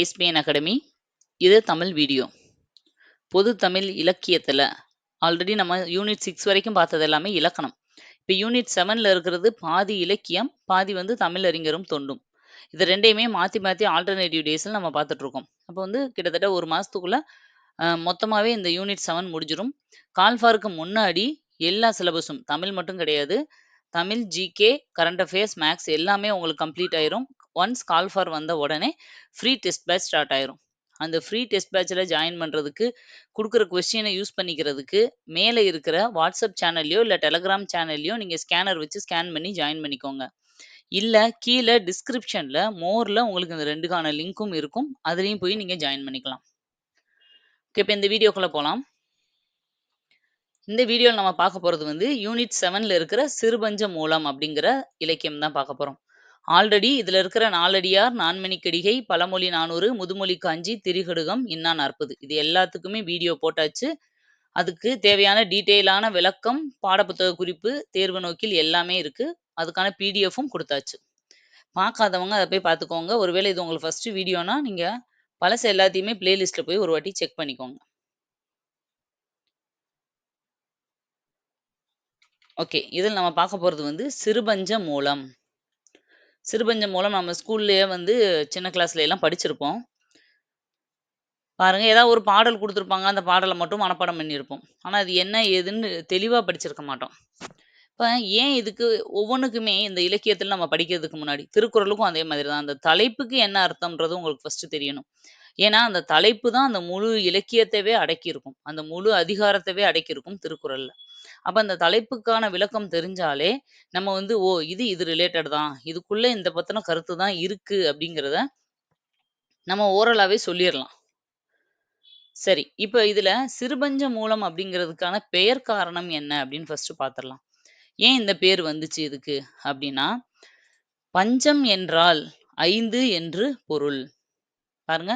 ASPN academy இது Tamil video பொது தமிழ் இலக்கியத்தில். ஆல்ரெடி நம்ம யூனிட் சிக்ஸ் வரைக்கும் பார்த்தது எல்லாமே இலக்கணம். இப்போ யூனிட் செவனில் இருக்கிறது பாதி இலக்கியம் பாதி வந்து தமிழ் அறிஞரும் தொண்டும். இது ரெண்டையுமே மாற்றி மாற்றி ஆல்டர்னேட்டிவ் டேஸில் நம்ம பார்த்துட்ருக்கோம் அப்போ வந்து கிட்டத்தட்ட ஒரு மாதத்துக்குள்ளே மொத்தமாகவே இந்த யூனிட் செவன் முடிஞ்சிடும் கால்ஃபாருக்கு முன்னாடி எல்லா சிலபஸும் தமிழ் மட்டும் கிடையாது. Tamil GK current affairs maths எல்லாமே உங்களுக்கு கம்ப்ளீட் ஆயிரும். ஒன்ஸ் கால் ஃபார் வந்த உடனே ஃப்ரீ டெஸ்ட் பேட்ச் ஸ்டார்ட் ஆயிரும். அந்த ஃப்ரீ டெஸ்ட் பேட்சில் ஜாயின் பண்ணுறதுக்கு கொடுக்குற கொஸ்டினை யூஸ் பண்ணிக்கிறதுக்கு மேலே இருக்கிற வாட்ஸ்அப் சேனல்லையோ இல்லை டெலகிராம் சேனல்லையோ நீங்கள் ஸ்கேனர் வச்சு ஸ்கேன் பண்ணி ஜாயின் பண்ணிக்கோங்க. இல்லை கீழே டிஸ்கிரிப்ஷனில் மோரில் உங்களுக்கு இந்த ரெண்டுக்கான லிங்க்கும் இருக்கும். அதுலேயும் போய் நீங்கள் ஜாயின் பண்ணிக்கலாம். ஓகே இப்போ இந்த வீடியோக்குள்ளே போகலாம் இந்த வீடியோவில் நம்ம பார்க்க போகிறது வந்து யூனிட் செவனில் இருக்கிற சிறுபஞ்ச மூலம் அப்படிங்கிற இலக்கியம் தான் பார்க்க போகிறோம் ஆல்ரெடி இதில் இருக்கிற நாலடியார் நான்மணிக்கடிகை பழமொழி நானூறு முதுமொழி காஞ்சி திரிகடுகம் இன்னா நாற்பது. இது எல்லாத்துக்குமே வீடியோ போட்டாச்சு. அதுக்கு தேவையான டீட்டெயிலான விளக்கம் பாடப்புத்தக குறிப்பு தேர்வு நோக்கில் எல்லாமே இருக்குது அதுக்கான பிடிஎஃப்பும் கொடுத்தாச்சு. பார்க்காதவங்க அதை போய் பார்த்துக்கோங்க. ஒருவேளை இது உங்களுக்கு ஃபஸ்ட்டு வீடியோனா நீங்கள் பழசு எல்லாத்தையுமே பிளேலிஸ்ட்டில் போய் ஒரு வாட்டி செக் பண்ணிக்கோங்க. ஓகே இதில் நம்ம பார்க்க போகிறது வந்து சிறுபஞ்ச மூலம். சிறுபஞ்சம் மூலம் நம்ம ஸ்கூல்லேயே வந்து சின்ன கிளாஸ்ல எல்லாம் படிச்சிருப்போம். பாருங்க ஏதாவது ஒரு பாடல் கொடுத்துருப்பாங்க அந்த பாடலை மட்டும் மனப்பாடம் பண்ணியிருப்போம். ஆனால் அது என்ன ஏதுன்னு தெளிவாக படிச்சிருக்க மாட்டோம். இப்போ ஏன் இதுக்கு ஒவ்வொன்றுக்குமே இந்த இலக்கியத்தில் நம்ம படிக்கிறதுக்கு முன்னாடி திருக்குறளுக்கும் அதே மாதிரி தான் அந்த தலைப்புக்கு என்ன அர்த்தம்ன்றது உங்களுக்கு ஃபர்ஸ்ட் தெரியணும். ஏன்னா அந்த தலைப்பு தான் அந்த முழு இலக்கியத்தவே அடக்கியிருக்கும். அந்த முழு அதிகாரத்தவே அடக்கியிருக்கும் திருக்குறள்ல. அப்ப அந்த தலைப்புக்கான விளக்கம் தெரிஞ்சாலே நம்ம வந்து ஓ இது இது ரிலேட்டட் தான். இதுக்குள்ள இந்த பத்தின கருத்து தான் இருக்கு அப்படிங்கிறத நம்ம ஓரலாவே சொல்லிடலாம் சரி இப்ப இதுல சிறுபஞ்ச மூலம் அப்படிங்கிறதுக்கான பெயர் காரணம் என்ன அப்படின்னு ஃபர்ஸ்ட் பாத்திரலாம். ஏன் இந்த பேர் வந்துச்சு இதுக்கு? அப்படின்னா பஞ்சம் என்றால் ஐந்து என்று பொருள். பாருங்க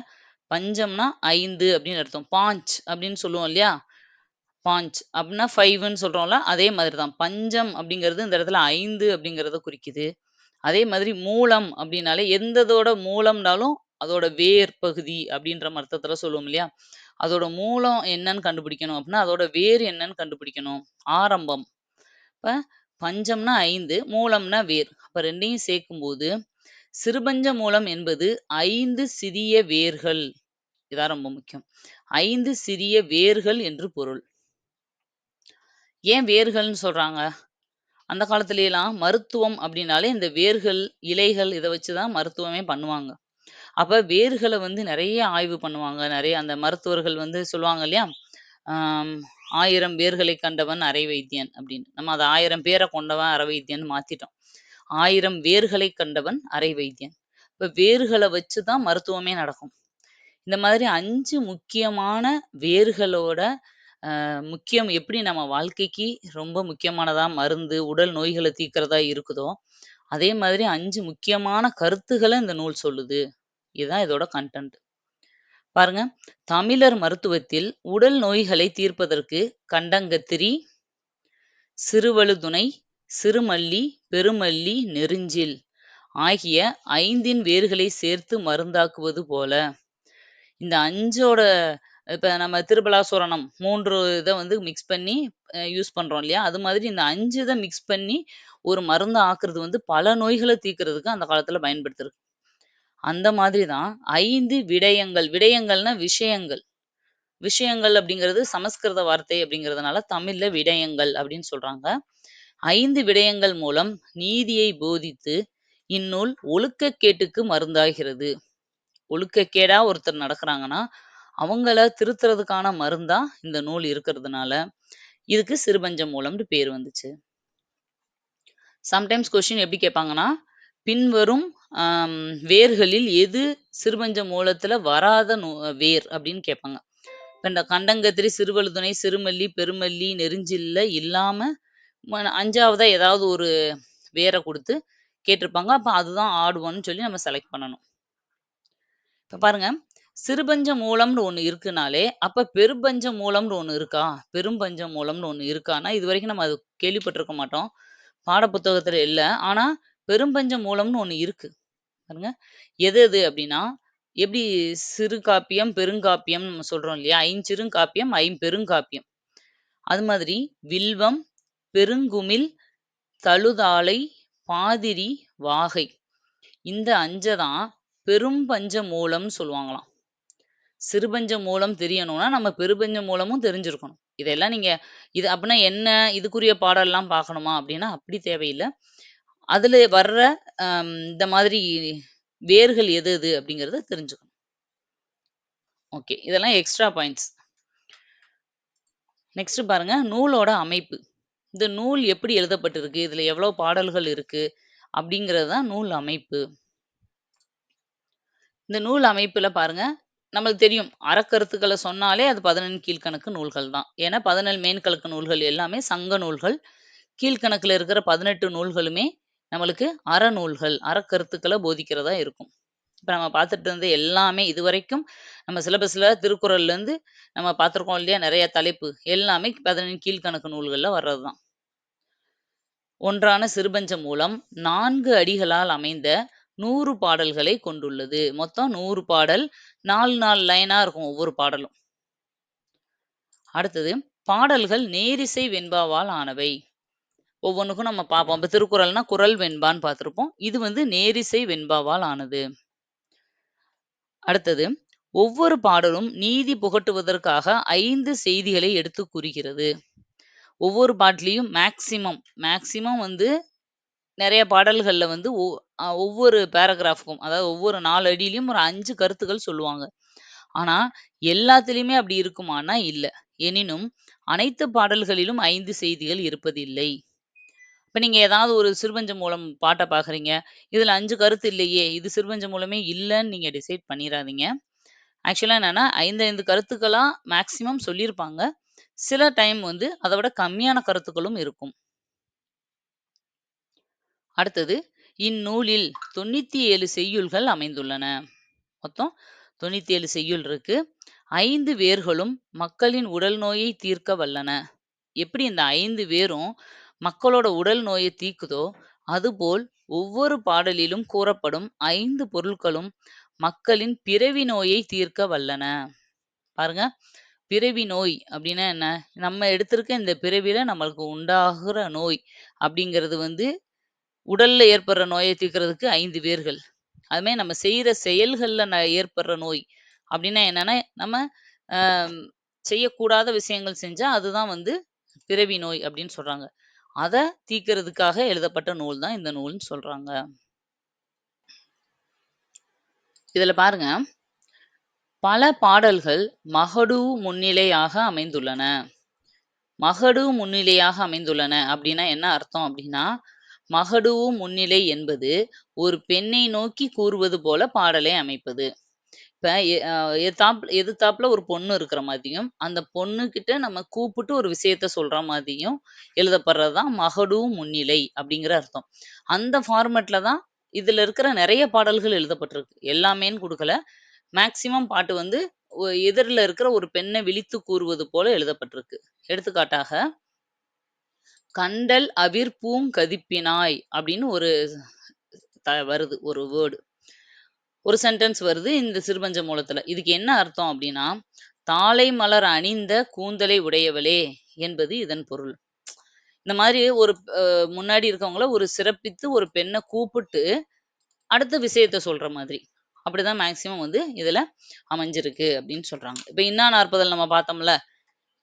பஞ்சம்னா ஐந்து அப்படின்னு அர்த்தம். பாஞ்ச் அப்படின்னு சொல்லுவோம் இல்லையா? பாஞ்ச் அப்படின்னா ஃபைவ்னு சொல்கிறோம்ல அதே மாதிரி தான் பஞ்சம் அப்படிங்கிறது இந்த இடத்துல ஐந்து அப்படிங்கிறத குறிக்குது. அதே மாதிரி மூலம் அப்படின்னாலே எந்ததோட மூலம்னாலும் அதோட வேர் பகுதி அப்படின்ற அர்த்தத்தில் சொல்லுவோம் இல்லையா? அதோட மூலம் என்னன்னு கண்டுபிடிக்கணும் அப்படின்னா அதோட வேர் என்னன்னு கண்டுபிடிக்கணும். ஆரம்பம். இப்போ பஞ்சம்னா ஐந்து மூலம்னா வேர். அப்போ ரெண்டையும் சேர்க்கும்போது சிறுபஞ்ச மூலம் என்பது ஐந்து சிறிய வேர்கள். இதான் ரொம்ப முக்கியம். ஐந்து சிறிய வேர்கள் என்று பொருள். ஏன் வேர்கள்னு சொல்றாங்க? அந்த காலத்துலலாம் மருத்துவம் அப்படின்னாலே இந்த வேர்கள் இலைகள் இதை வச்சுதான் மருத்துவமே பண்ணுவாங்க. அப்ப வேர்களை வந்து நிறைய ஆய்வு பண்ணுவாங்க. நிறைய அந்த மருத்துவர்கள் வந்து சொல்லுவாங்க இல்லையா? ஆஹ் ஆயிரம் வேர்களை கண்டவன் அரை வைத்தியன் அப்படின்னு. நம்ம அதை ஆயிரம் பேரை கொண்டவன் அரை வைத்தியன் மாத்திட்டோம். ஆயிரம் வேர்களை கண்டவன் அரை வைத்தியன். இப்ப வேர்களை வச்சுதான் மருத்துவமே நடக்கும். இந்த மாதிரி அஞ்சு முக்கியமான வேர்களோட முக்கியம் எப்படி நம்ம வாழ்க்கைக்கு ரொம்ப முக்கியமானதா மருந்து, உடல் நோய்களை தீர்க்கிறதா இருக்குதோ, அதே மாதிரி அஞ்சு முக்கியமான கருத்துக்களை இந்த நூல் சொல்லுது. இதுதான் இதோட கன்டென்ட். பாருங்க, தமிழர் மருத்துவத்தில் உடல் நோய்களை தீர்ப்பதற்கு கண்டங்கத்திரி, சிறுவழுதுணை, சிறுமல்லி, பெருமல்லி, நெருஞ்சில் ஆகிய ஐந்தின் வேர்களை சேர்த்து மருந்தாக்குவது போல. இந்த அஞ்சோட இப்ப நம்ம திருபலாசுரணம் மூன்று இதை வந்து மிக்ஸ் பண்ணி யூஸ் பண்றோம் இல்லையா? அது மாதிரி இந்த அஞ்சு இத மிக்ஸ் பண்ணி ஒரு மருந்து ஆக்குறது வந்து பல நோய்களை தீர்க்கிறதுக்கு அந்த காலத்துல பயன்படுத்திருக்கு. அந்த மாதிரி தான் ஐந்து விடயங்கள். விடயங்கள்னா விஷயங்கள். விஷயங்கள் அப்படிங்கிறது சமஸ்கிருத வார்த்தை அப்படிங்கிறதுனால தமிழ்ல விடயங்கள் அப்படின்னு சொல்றாங்க. ஐந்து விடயங்கள் மூலம் நீதியை போதித்து இந்நூல் ஒழுக்கக்கேட்டுக்கு மருந்தாகிறது. ஒழுக்கக்கேடா ஒருத்தர் நடக்கிறாங்கன்னா அவங்கள திருத்துறதுக்கான மருந்தா இந்த நூல் இருக்கிறதுனால இதுக்கு சிறுபஞ்ச மூலம்னு பேர் வந்துச்சு. சம்டைம்ஸ் கொஷின் எப்படி கேட்பாங்கன்னா பின்வரும் வேர்களில் எது சிறுபஞ்ச மூலத்துல வராத வேர் அப்படின்னு கேட்பாங்க. இப்போ இந்த கண்டங்கத்திரி சிறுவழுதுணை சிறுமல்லி பெருமல்லி நெருஞ்சில்ல இல்லாம அஞ்சாவதா ஏதாவது ஒரு வேரை கொடுத்து கேட்டிருப்பாங்க. அப்போ அதுதான் ஆடுவோன்னு சொல்லி நம்ம செலக்ட் பண்ணணும். இப்போ பாருங்க சிறுபஞ்ச மூலம்னு ஒண்ணு இருக்குனாலே, அப்ப பெருபஞ்ச மூலம்னு ஒண்ணு இருக்கா? பெரும்பஞ்ச மூலம்னு ஒண்ணு இருக்கான்னா, இதுவரைக்கும் நம்ம அது கேள்விப்பட்டிருக்க மாட்டோம். பாடப்புத்தகத்துல இல்ல. ஆனா, பெரும்பஞ்ச மூலம்னு ஒண்ணு இருக்கு. பாருங்க. எது எது அப்படின்னா, எப்படி சிறு காப்பியம், பெருங்காப்பியம்னு நம்ம சொல்றோம் இல்லையா? ஐஞ்சிறுகாப்பியம், ஐம்பெருங்காப்பியம். அது மாதிரி வில்வம், பெருங்குமிழ், தழுதாலை, பாதிரி, வாகை. இந்த 5 தான் பெரும்பஞ்ச மூலம்னு சொல்லுவாங்களாம். சிறுபஞ்சம் மூலம் தெரியணும்னா, நம்ம பெருபஞ்சம் மூலமும் தெரிஞ்சிருக்கணும். இதெல்லாம் நீங்க இது அப்படின்னா என்ன? இதுக்குரிய பாடல்லாம் பார்க்கணுமா? அப்படின்னா அப்படி தேவையில்லை அதுல வர்ற இந்த மாதிரி வேர்கள் எது எது அப்படிங்கிறத தெரிஞ்சுக்கணும். ஓகே. இதெல்லாம் எக்ஸ்ட்ரா பாயிண்ட்ஸ். நெக்ஸ்ட் பாருங்க, நூலோட அமைப்பு. இந்த நூல் எப்படி எழுதப்பட்டிருக்கு? இதுல எவ்வளோ பாடல்கள் இருக்கு? அப்படிங்கிறது தான் நூல் அமைப்பு. இந்த நூல் அமைப்பில் பாருங்க, நம்மளுக்கு தெரியும். அறக்கருத்துக்களை சொன்னாலே அது 11 கீழ்க்கணக்கு நூல்கள் தான். ஏன்னா 17 மேன்கணக்கு நூல்கள் எல்லாமே சங்க நூல்கள். கீழ்கணக்கில் இருக்கிற 18 நூல்களுமே நம்மளுக்கு அறநூல்கள், அறக்கருத்துக்களை போதிக்கிறதா இருக்கும். இப்போ நம்ம பார்த்துட்டு இருந்த எல்லாமே இதுவரைக்கும் நம்ம சிலபஸில் திருக்குறள்லேருந்து நம்ம பார்த்துருக்கோம் இல்லையா? நிறைய தலைப்பு. எல்லாமே 17 கீழ்க்கணக்கு நூல்களில் வர்றது தான். ஒன்றான சிறுபஞ்ச மூலம் நான்கு அடிகளால் அமைந்த நூறு பாடல்களை கொண்டுள்ளது. மொத்தம் நூறு பாடல். 4, 4 லைனா இருக்கும் ஒவ்வொரு பாடலும். அடுத்தது பாடல்கள் நேரிசை வெண்பாவால் ஆனவை. ஒவ்வொன்றுக்கும் நம்ம பார்ப்போம். இப்போ திருக்குறள்னா குரல் வெண்பான்னு பார்த்திருப்போம். இது வந்து நேரிசை வெண்பாவால் ஆனது. அடுத்தது ஒவ்வொரு பாடலும் நீதி புகட்டுவதற்காக ஐந்து செய்திகளை எடுத்து கூறுகிறது. ஒவ்வொரு பாட்டிலையும் மேக்சிமம் மேக்சிமம் வந்து நெறைய பாடல்கள்ல வந்து ஒ அ ஒவ்வொரு பேராகிராஃப்க்கும் அதாவது ஒவ்வொரு 4 அடியிலயும் ஒரு 5 கருத்துக்கள் சொல்லுவாங்க. ஆனா எல்லாத்துலயுமே அப்படி இருக்குமான்னா இல்ல. எனினும் அனைத்து பாடல்களிலும் 5 செய்திகள் இருப்பதில்லை. இப்ப நீங்க ஏதாவது ஒரு சிறுபஞ்சம் மூலம் பாட்ட பார்க்குறீங்க. இதுல 5 கருத்து இல்லையே! இது சிறுபஞ்சம் மூலமே இல்லன்னு நீங்க டிசைட் பண்ணிறாதீங்க. ஆக்சுவலா என்னன்னா 5, 5 கருத்துக்களா மேக்ஸிமம் சொல்லியிருப்பாங்க. சில டைம் வந்து அத விட கம்மியான கருத்துக்களும் இருக்கும். அடுத்தது இந்நூலில் 97 செய்யுள்கள் அமைந்துள்ளன. மொத்தம் 97 செய்யுள் இருக்கு. ஐந்து வேர்களும் மக்களின் உடல் நோயை தீர்க்க வல்லன. எப்படி இந்த ஐந்து வேரும் மக்களோட உடல் நோயை தீர்க்குதோ, அதுபோல் ஒவ்வொரு பாடலிலும் கூறப்படும் ஐந்து பொருட்களும் மக்களின் பிறவி நோயை தீர்க்க வல்லன. பாருங்க. பிறவி நோய் அப்படின்னா என்ன? நம்ம எடுத்திருக்க இந்த பிறவில நம்மளுக்கு உண்டாகிற நோய் அப்படிங்கிறது வந்து உடல்ல ஏற்படுற நோயை தீர்க்கிறதுக்கு ஐந்து வேர்கள். அதுமாதிரி நம்ம செய்யற செயல்கள்ல ந ஏற்படுற நோய் அப்படின்னா என்னன்னா, நம்ம செய்யக்கூடாத விஷயங்கள் செஞ்சா அதுதான் வந்து பிறவி நோய் அப்படின்னு சொல்றாங்க. அதை தீர்க்கிறதுக்காக எழுதப்பட்ட நூல் தான் இந்த நூல்ன்னு சொல்றாங்க. இதுல பாருங்க. பல பாடல்கள் மகடு முன்னிலையாக அமைந்துள்ளன. மகடு முன்னிலையாக அமைந்துள்ளன அப்படின்னா என்ன அர்த்தம் அப்படின்னா, மகடூ முன்னிலை என்பது ஒரு பெண்ணை நோக்கி கூறுவது போல பாடலை அமைப்பது. இப்ப எ எதிர்த்தாப்புல ஒரு பொண்ணு இருக்கிற மாதிரியும், அந்த பொண்ணுக்கிட்ட நம்ம கூப்பிட்டு ஒரு விஷயத்த சொல்ற மாதிரியும் எழுதப்படுறது தான் முன்னிலை அப்படிங்கிற அர்த்தம். அந்த ஃபார்மெட்ல தான் இதுல இருக்கிற நிறைய பாடல்கள் எழுதப்பட்டிருக்கு. எல்லாமேன்னு கொடுக்கல மேக்சிமம் பாட்டு வந்து எதிரில் எதிர்ல இருக்கிற ஒரு பெண்ணை விழித்து கூறுவது போல எழுதப்பட்டிருக்கு. எடுத்துக்காட்டாக "கண்டல் அவிர் பூங்கதிப்பினாய் அப்படின்னு ஒரு த வருது ஒரு வேர்டு. ஒரு சென்டென்ஸ் வருது இந்த சிறுபஞ்ச மூலத்துல. இதுக்கு என்ன அர்த்தம் அப்படின்னா, "தாழை மலர் அணிந்த கூந்தலை உடையவளே" என்பது இதன் பொருள். இந்த மாதிரி ஒரு முன்னாடி இருக்கவங்கள ஒரு சிறப்பித்து ஒரு பெண்ணை கூப்பிட்டு, அடுத்த விஷயத்த சொல்ற மாதிரி. அப்படிதான் மேக்சிமம் வந்து இதுல அமைஞ்சிருக்கு அப்படின்னு சொல்றாங்க. இப்ப இன்னா நாற்பதில் நம்ம பார்த்தோம்ல.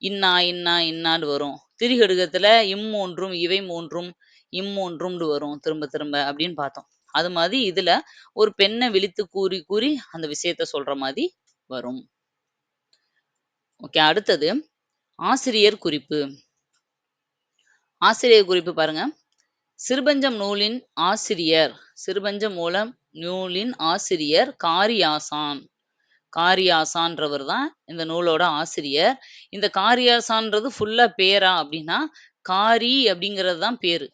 இன்னா, இன்னா, இன்னான்னு வரும். திரிகடுகத்துல இம்மூன்றும், இவை மூன்றும், இம்மூன்றும்னு வரும் திரும்ப திரும்ப அப்படின்னு பார்த்தோம். அது மாதிரி இதுல ஒரு பெண்ணை விழித்து கூறி கூறி அந்த விஷயத்த சொல்ற மாதிரி வரும். ஓகே. அடுத்தது ஆசிரியர் குறிப்பு. ஆசிரியர் குறிப்பு பாருங்க. சிறுபஞ்சம் நூலின் ஆசிரியர் சிறுபஞ்சம் மூலம் நூலின் ஆசிரியர் காரியாசான். காரியாசான்றவர் தான் இந்த நூலோட ஆசிரியர். இந்த காரியாசான்றது ஃபுல்லா பேரா அப்படின்னா, காரி அப்படிங்கிறது தான் பேரு.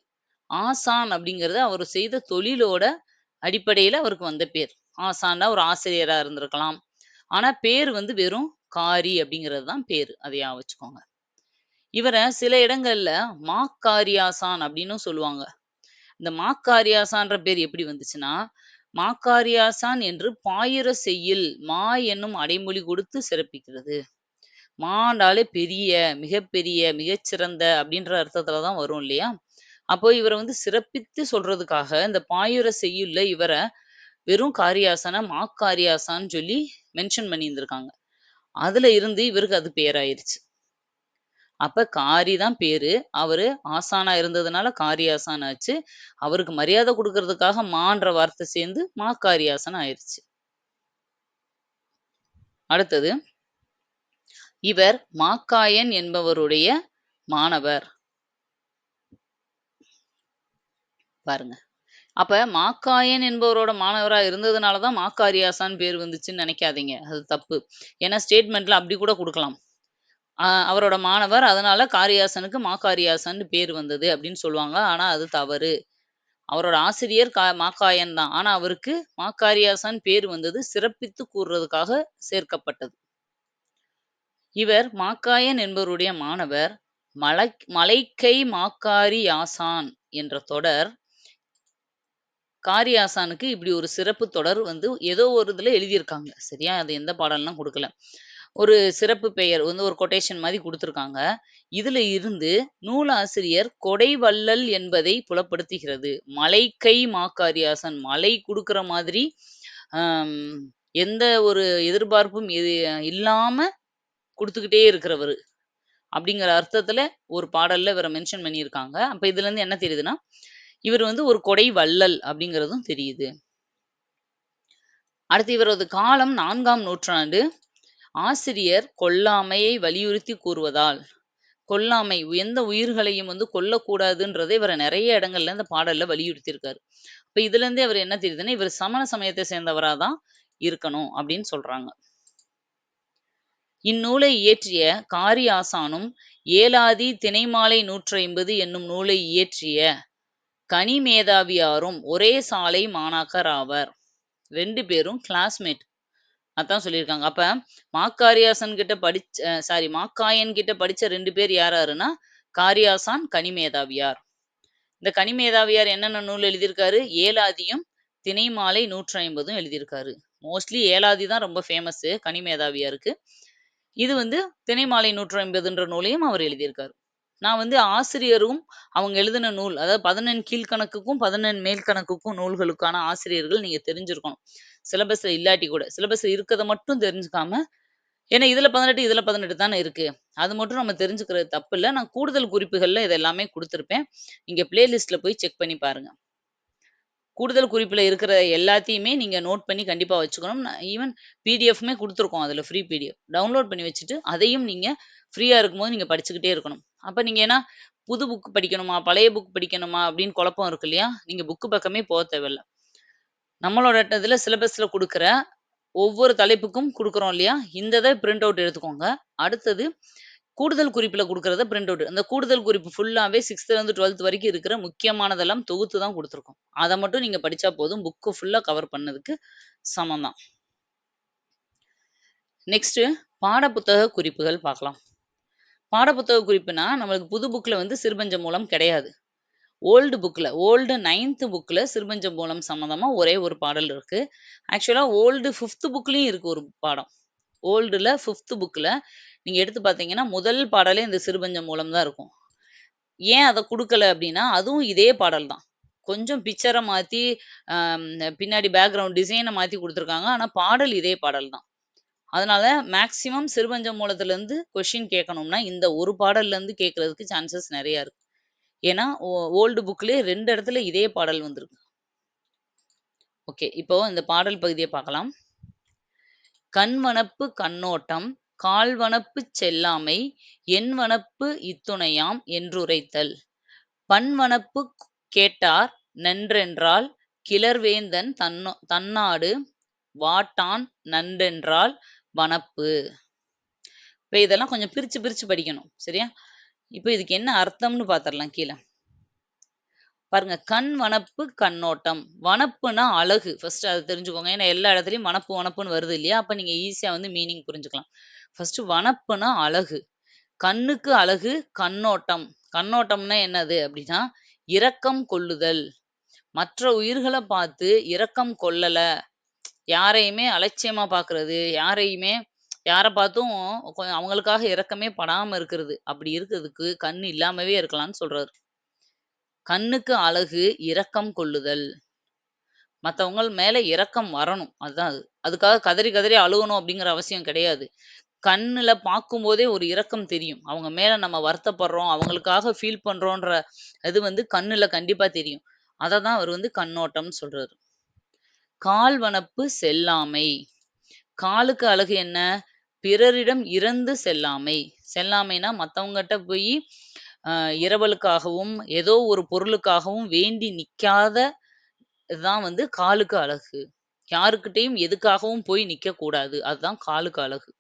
ஆசான் அப்படிங்கிறது அவர் செய்த தொழிலோட அடிப்படையில அவருக்கு வந்த பேர். ஆசான்னா ஒரு ஆசிரியரா இருந்திருக்கலாம். ஆனா பேர் வந்து வெறும் காரி அப்படிங்கிறது தான் பேரு. அதையா வச்சுக்கோங்க. இவரை சில இடங்கள்ல மாக்காரியாசான் அப்படின்னு சொல்லுவாங்க. இந்த மாக்காரியாசான்ற பேர் எப்படி வந்துச்சுன்னா, மாக்காரியாசான் என்று பாயிர செய்யுள் மா என்னும் அடைமொழி கொடுத்து சிறப்பிக்கிறது. மாண்டாலே பெரிய மிகப்பெரிய மிகச்சிறந்த அப்படின்ற அர்த்தத்துல தான் வரும் இல்லையா? அப்போ இவரை வந்து சிறப்பித்து சொல்றதுக்காக இந்த பாயுர செய்யுள்ள இவரை வெறும் காரியாசன மாக்காரியாசான்னு சொல்லி மென்ஷன் பண்ணியிருந்திருக்காங்க. அதுல இருந்து இவருக்கு அது பேராயிருச்சு அப்ப காரி தான் பேரு. அவரு ஆசானா இருந்ததுனால காரி ஆசான் ஆச்சு. அவருக்கு மரியாதை கொடுக்கறதுக்காக மான்ற வார்த்தை சேர்ந்து மா காரியாசன் ஆயிருச்சு. அடுத்தது இவர் மாக்காயன் என்பவருடைய மாணவர். பாருங்க. அப்ப மாக்காயன் என்பவரோட மாணவரா இருந்ததுனாலதான் மாக்காரியாசான் பேர் வந்துச்சுன்னு நினைக்காதீங்க. அது தப்பு. ஏன்னா ஸ்டேட்மெண்ட்ல அப்படி கூட கொடுக்கலாம். அவரோட மாணவர். அதனால காரியாசனுக்கு மாகாரியாசன் பேர் வந்தது அப்படின்னு சொல்லுவாங்க. ஆனா அது தவறு. அவரோட ஆசிரியர் கா மாக்காயன் தான். ஆனா அவருக்கு மாக்காரியாசான் பேர் வந்தது சிறப்பித்து கூறுறதுக்காக சேர்க்கப்பட்டது. இவர் மாக்காயன் என்பவருடைய மாணவர். மலை மலைக்கை மாக்காரியாசான் என்ற தொடர். காரியாசானுக்கு இப்படி ஒரு சிறப்பு தொடர் வந்து ஏதோ ஒரு இதுல எழுதியிருக்காங்க. சரியா? அது எந்த பாடல்லாம் கொடுக்கல. ஒரு சிறப்பு பெயர் வந்து ஒரு கொட்டேஷன் மாதிரி கொடுத்துருக்காங்க. இதுல இருந்து நூலாசிரியர் கொடைவள்ளல் என்பதை புலப்படுத்துகிறது. மலைக்கை மாக்காரியாசன் மலை கொடுக்கிற மாதிரி எந்த ஒரு எதிர்பார்ப்பும் இது இல்லாம கொடுத்துக்கிட்டே இருக்கிறவர். அப்படிங்கிற அர்த்தத்துல ஒரு பாடல்ல இவரை மென்ஷன் பண்ணியிருக்காங்க. அப்ப இதுல இருந்து என்ன தெரியுதுன்னா இவர் வந்து ஒரு கொடை வள்ளல் அப்படிங்கிறதும் தெரியுது. அடுத்து இவரது காலம் நான்காம் நூற்றாண்டு. ஆசிரியர் கொல்லாமையை வலியுறுத்தி கூறுவதால் கொல்லாமை எந்த உயிர்களையும் வந்து கொல்லக்கூடாதுன்றதை இவரை நிறைய இடங்கள்ல இந்த பாடல்ல வலியுறுத்தி இருக்காரு இப்ப இதுல இருந்தே அவர் என்ன தெரியுதுன்னா இவர் சமண சமயத்தை சேர்ந்தவராதான் இருக்கணும் அப்படின்னு சொல்றாங்க. இந்நூலை இயற்றிய காரி ஆசானும் ஏலாதி திணைமாலை நூற்றி ஐம்பது என்னும் நூலை இயற்றிய கனிமேதாவியாரும் ஒரே சாலை மாணாக்கர் ஆவர். ரெண்டு பேரும் கிளாஸ்மேட் அதான் சொல்லியிருக்காங்க. அப்ப மாக்காரியாசன் கிட்ட படிச்ச சாரி மாக்காயன் கிட்ட படிச்ச ரெண்டு பேர் யாராருன்னா காரியாசான் கனிமேதாவியார். இந்த கனிமேதாவியார் என்னென்ன நூல் எழுதியிருக்காரு? ஏலாதியும் திணைமாலை நூற்றி ஐம்பதும் எழுதியிருக்காரு. மோஸ்ட்லி ஏலாதி தான் ரொம்ப ஃபேமஸ் கனிமேதாவியாருக்கு. இது வந்து திணைமாலை நூற்றி ஐம்பதுன்ற நூலையும் அவர் எழுதியிருக்காரு. நான் வந்து ஆசிரியரும் அவங்க எழுதின நூல் அதாவது பதினெண் கீழ்கணக்குக்கும் பதினெண் மேல் கணக்குக்கும் நூல்களுக்கான ஆசிரியர்கள் நீங்க தெரிஞ்சிருக்கணும். சிலபஸ்ல இல்லாட்டி கூட. சிலபஸ்ல இருக்கிறத மட்டும் தெரிஞ்சுக்காம ஏன்னா இதுல பதினெட்டு இதுல பதினெட்டு தானே இருக்கு. அது மட்டும் நம்ம தெரிஞ்சுக்கிறது தப்பு இல்லை. நான் கூடுதல் குறிப்புகள்ல இது எல்லாமே கொடுத்துருப்பேன். நீங்க பிளேலிஸ்ட்ல போய் செக் பண்ணி பாருங்க. கூடுதல் குறிப்பில் இருக்கிற எல்லாத்தையுமே நீங்கள் நோட் பண்ணி கண்டிப்பாக வச்சுக்கணும். ஈவன் பிடிஎஃப்மே கொடுத்துருக்கோம் அதுல ஃப்ரீ பிடிஎஃப் டவுன்லோட் பண்ணி வச்சுட்டு அதையும் நீங்கள் ஃப்ரீயா இருக்கும்போது நீங்கள் படிச்சுக்கிட்டே இருக்கணும். அப்போ நீங்க ஏன்னா புது புக் படிக்கணுமா பழைய புக் படிக்கணுமா அப்படின்னு குழப்பம் இருக்கு இல்லையா? நீங்க புக்கு பக்கமே போக தேவையில்ல. நம்மளோட இதில் சிலபஸ்ல கொடுக்குற ஒவ்வொரு தலைப்புக்கும் கொடுக்குறோம் இல்லையா? இந்த இதை பிரிண்ட் அவுட் எடுத்துக்கோங்க. அடுத்தது கூடுதல் குறிப்புல கொடுக்கறத பிரிண்ட் அவுட் அந்த கூடுதல் குறிப்பு ஃபுல்லாவே சிக்ஸ்த்துலேருந்து டுவெல்த் வரைக்கும் இருக்கிற முக்கியமானதெல்லாம் தொகுத்து தான் கொடுத்துருக்கோம். அதை மட்டும் நீங்க படிச்சா போதும். புக்கு ஃபுல்லா கவர் பண்ணதுக்கு சமம் தான் நெக்ஸ்ட் பாடப்புத்தக குறிப்புகள் பார்க்கலாம் பாடப்புத்தக குறிப்புனா நம்மளுக்கு புது புக்ல வந்து சிறுபஞ்ச மூலம் கிடையாது. ஓல்டு புக்ல ஓல்டு நைன்த் புக்ல சிறுபஞ்ச மூலம் சம்மந்தமா ஒரே ஒரு பாடல் இருக்கு. ஆக்சுவலா ஓல்டு ஃபிஃப்த்து புக்லயும் இருக்கு ஒரு பாடம். ஓல்டுல ஃபிஃப்த்து புக்ல நீங்க எடுத்து பார்த்தீங்கன்னா முதல் பாடலே இந்த சிறுபஞ்சம் மூலம் தான் இருக்கும். ஏன் அதை கொடுக்கல அப்படின்னா அதுவும் இதே பாடல் தான். கொஞ்சம் பிக்சரை மாத்தி பின்னாடி பேக்ரவுண்ட் டிசைனை மாத்தி கொடுத்துருக்காங்க. ஆனா பாடல் இதே பாடல் தான். அதனால மேக்சிமம் சிறுபஞ்ச மூலத்துலேருந்து கொஷின் கொஸ்டின் கேட்கணும்னா இந்த ஒரு பாடல்ல இருந்து கேட்கறதுக்கு சான்சஸ் நிறைய இருக்கு. ஏன்னா ஓல்டு புக்லேயே ரெண்டு இடத்துல இதே பாடல் வந்திருக்கு. ஓகே இப்போ இந்த பாடல் பகுதியை பார்க்கலாம். கண்வனப்பு கண்ணோட்டம் கால்வனப்பு செல்லாமை என்வனப்பு இத்துணையாம் என்றுரைத்தல். பண்வனப்பு கேட்டார் நன்றென்றால் கிளர்வேந்தன் தன்னோ தன்னாடு வாட்டான் நன்றென்றால் வனப்பு. இப்ப இதெல்லாம் கொஞ்சம் பிரிச்சு பிரிச்சு படிக்கணும் சரியா? இப்போ இதுக்கு என்ன அர்த்தம்னு பாத்திரலாம் கீழே. பாருங்க கண் வனப்பு கண்ணோட்டம். வனப்புனா அழகு. ஃபர்ஸ்ட் அதை தெரிஞ்சுக்கோங்க. ஏன்னா எல்லா இடத்துலயும் வனப்பு வனப்புன்னு வருது இல்லையா? அப்ப நீங்க ஈஸியா வந்து மீனிங் புரிஞ்சுக்கலாம். ஃபர்ஸ்ட் வனப்புனா அழகு கண்ணுக்கு அழகு கண்ணோட்டம் கண்ணோட்டம்னா என்னது அப்படின்னா இரக்கம் கொள்ளுதல் மற்ற உயிர்களை பார்த்து இரக்கம் கொள்ளல. யாரையுமே அலட்சியமா பாக்குறது யாரையுமே யாரை பார்த்தும் கொஞ்சம் அவங்களுக்காக இரக்கமே படாம இருக்கிறது. அப்படி இருக்கிறதுக்கு கண் இல்லாமவே இருக்கலாம்னு சொல்றாரு. கண்ணுக்கு அழகு இரக்கம் கொள்ளுதல். மத்தவங்கள் மேல இரக்கம் வரணும். அதுதான் அது. அதுக்காக கதறி கதறி அழுகணும் அப்படிங்கிற அவசியம் கிடையாது. கண்ணுல பார்க்கும்போதே ஒரு இரக்கம் தெரியும். அவங்க மேல நம்ம வருத்தப்படுறோம், அவங்களுக்காக ஃபீல் பண்றோன்ற இது வந்து கண்ணுல கண்டிப்பா தெரியும். அத தான் அவர் வந்து கண்ணோட்டம்னு சொல்றாரு. கால்வனப்பு செல்லாமை. காலுக்கு அழகு என்ன? பிறரிடம் இறந்து செல்லாமை. செல்லாமைனா மத்தவங்கட்ட போயி அ இரவலுக்காகவும், ஏதோ ஒரு பொருளுக்காகவும் வேண்டி நிக்காத தான் வந்து காலுக்கு அழகு. யாருக்கிட்டயும் எதுக்காகவும் போய் நிக்கக்கூடாது. அதுதான் காலுக்கு அழகு.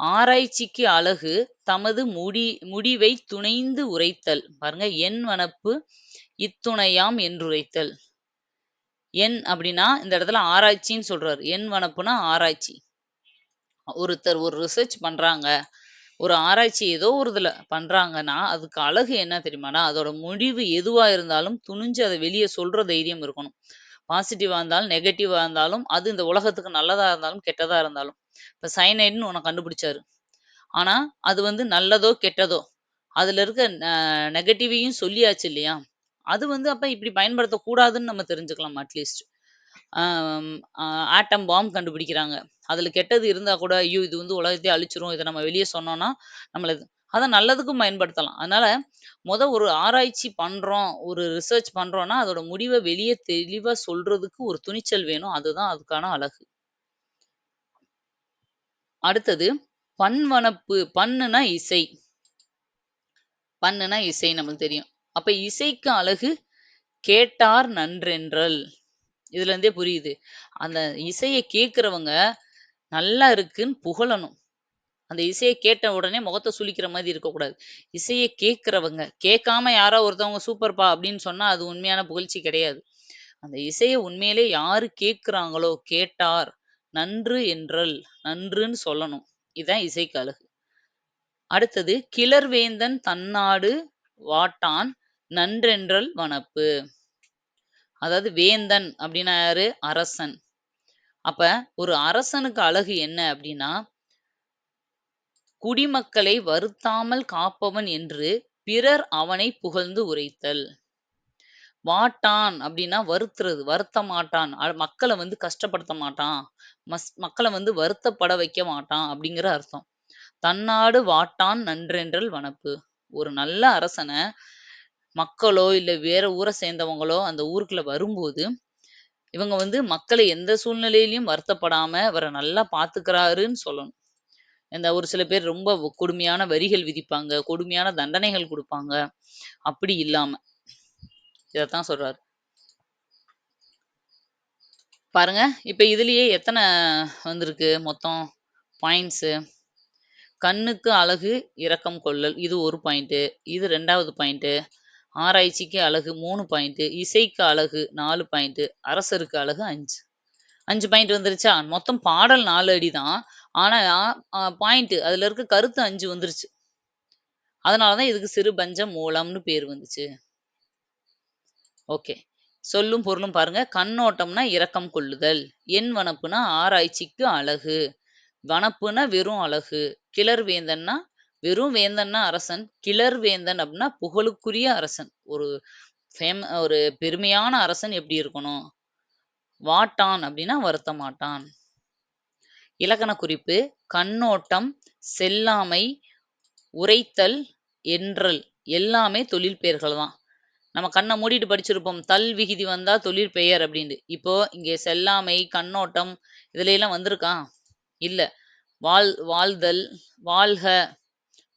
ஆராய்ச்சிக்கு அழகு தமது முடி முடிவை துணைந்து உரைத்தல். பாருங்க என் வனப்பு இத்துணையாம் என்றுரைத்தல். என் அப்படின்னா இந்த இடத்துல ஆராய்ச்சின்னு சொல்றாரு. என் வனப்புனா ஆராய்ச்சி. ஒருத்தர் ஒரு ரிசர்ச் பண்றாங்க. ஒரு ஆராய்ச்சி ஏதோ ஒரு இதுல பண்றாங்கன்னா, அதுக்கு அழகு என்ன தெரியுமானா, அதோட முடிவு எதுவா இருந்தாலும் துணிஞ்சு அத வெளிய சொல்ற தைரியம் இருக்கணும். பாசிட்டிவா இருந்தாலும், நெகட்டிவா இருந்தாலும், அது இந்த உலகத்துக்கு நல்லதா இருந்தாலும், கெட்டதா இருந்தாலும். இப்ப சைனைடுன்னு ஒண்ண கண்டுபிடிச்சாரு. ஆனா, அது வந்து நல்லதோ, கெட்டதோ, அதுல இருக்க நெகட்டிவையும் சொல்லியாச்சு இல்லையா? அது வந்து அப்ப இப்படி பயன்படுத்தக்கூடாதுன்னு நம்ம தெரிஞ்சுக்கலாம் அட்லீஸ்ட். ஆட்டம் பாம் கண்டுபிடிக்கிறாங்க. அதுல கெட்டது இருந்தா கூட, ஐயோ! இது வந்து உலகத்தையே அழிச்சிரும். இதை நம்ம வெளிய சொன்னோம்னா, நம்மளது அத நல்லதுக்கும் பயன்படுத்தலாம். அதனால மொத ஒரு ஆராய்ச்சி பண்றோம், ஒரு ரிசர்ச் பண்றோம்னா, அதோட முடிவை வெளியே தெளிவா சொல்றதுக்கு ஒரு துணிச்சல் வேணும். அதுதான் அதுக்கான அழகு. அடுத்தது பன்வனப்பு. பண்ணுனா இசை. பண்ணுனா இசை நமக்கு தெரியும். அப்ப இசைக்கு அழகு கேட்டார் நன்றென்றல். இதுல இருந்தே புரியுது. அந்த இசையை கேட்கிறவங்க நல்லா இருக்குன்னு புகழணும். அந்த இசையை கேட்ட உடனே முகத்தை சுளிக்கிற மாதிரி இருக்கக்கூடாது. இசையை கேட்கிறவங்க, கேட்காம யாரோ ஒருத்தவங்க சூப்பர்ப்பா அப்படின்னு சொன்னா, அது உண்மையான புகழ்ச்சி கிடையாது. அந்த இசையை உண்மையிலே யாரு கேட்குறாங்களோ கேட்டார் நன்று என்றல். நன்றுன்னு சொல்லணும். இதான் இசைக்கு அழகு. அடுத்தது கிளர்வேந்தன் தன்னாடு வாட்டான் நன்றென்றல் வனப்பு. அதாவது வேந்தன் அப்படின்னா யாரு? அரசன். அப்ப ஒரு அரசனுக்கு அழகு என்ன அப்படின்னா, குடிமக்களை வருத்தாமல் காப்பவன் என்று பிறர் அவனை புகழ்ந்து உரைத்தல். வாட்டான் அப்படின்னா வருத்துறது, வருத்த மாட்டான். மக்களை வந்து கஷ்டப்படுத்த மாட்டான். மஸ் மக்களை வந்து வருத்தப்பட வைக்க மாட்டான் அப்படிங்கிற அர்த்தம். தன்னாடு வாட்டான் நன்றென்றல் வனப்பு. ஒரு நல்ல அரசன மக்களோ, இல்ல வேற ஊரை சேர்ந்தவங்களோ அந்த ஊருக்குள்ள வரும்போது, இவங்க வந்து மக்களை எந்த சூழ்நிலையிலையும் வருத்தப்படாம அவரை நல்லா பாத்துக்கிறாருன்னு சொல்லணும். இந்த ஒரு சில பேர் ரொம்ப கொடுமையான வரிகள் விதிப்பாங்க, கொடுமையான தண்டனைகள் கொடுப்பாங்க அப்படி இல்லாம. இதைத்தான் சொல்றாரு. பாருங்க, இப்ப இதுலயே எத்தனை வந்திருக்கு மொத்தம் பாயிண்ட்ஸு? கண்ணுக்கு அழகு இரக்கம் கொள்ளல். இது ஒரு பாயிண்ட்டு. இது ரெண்டாவது பாயிண்ட்டு. ஆராய்ச்சிக்கு அழகு மூணு பாயிண்ட்டு. இசைக்கு அழகு நாலு பாயிண்ட்டு. அரசருக்கு அழகு 5. 5 பாயிண்ட் வந்துருச்சா? மொத்தம் பாடல் நாலு அடி தான். ஆனால் பாயிண்ட்டு அதில் அதுல இருக்க கருத்து அஞ்சு வந்துருச்சு. அதனால தான் இதுக்கு சிறு பஞ்ச மூலம்னு பேர் வந்துச்சு. ஓகே. சொல்லும் பொருளும் பாருங்க. கண்ணோட்டம்னா இரக்கம் கொள்ளுதல். என் வனப்புனா ஆராய்ச்சிக்கு அழகு. வனப்புனா வெறும் அழகு. கிளர் வேந்தன்னா வெறும் வேந்தன்னா அரசன். கிளர் வேந்தன் அப்படின்னா புகழுக்குரிய அரசன். ஒரு ஃபேம ஒரு பெருமையான அரசன் எப்படி இருக்கணும்? வாட்டான் அப்படின்னா வருத்த மாட்டான். இலக்கண குறிப்பு கண்ணோட்டம், செல்லாமை, உரைத்தல், என்றல் எல்லாமே தொழில் பெயர்கள் தான். நம்ம கண்ண மூடிட்டு படிச்சிருப்போம். தல் விகிதி வந்தா தொழில் பெயர் அப்படின்னு. இப்போ இங்கே செல்லாமை, கண்ணோட்டம் இதுல எல்லாம் வந்திருக்கா? இல்ல. வாழ் வாழ்தல், வாழ்க,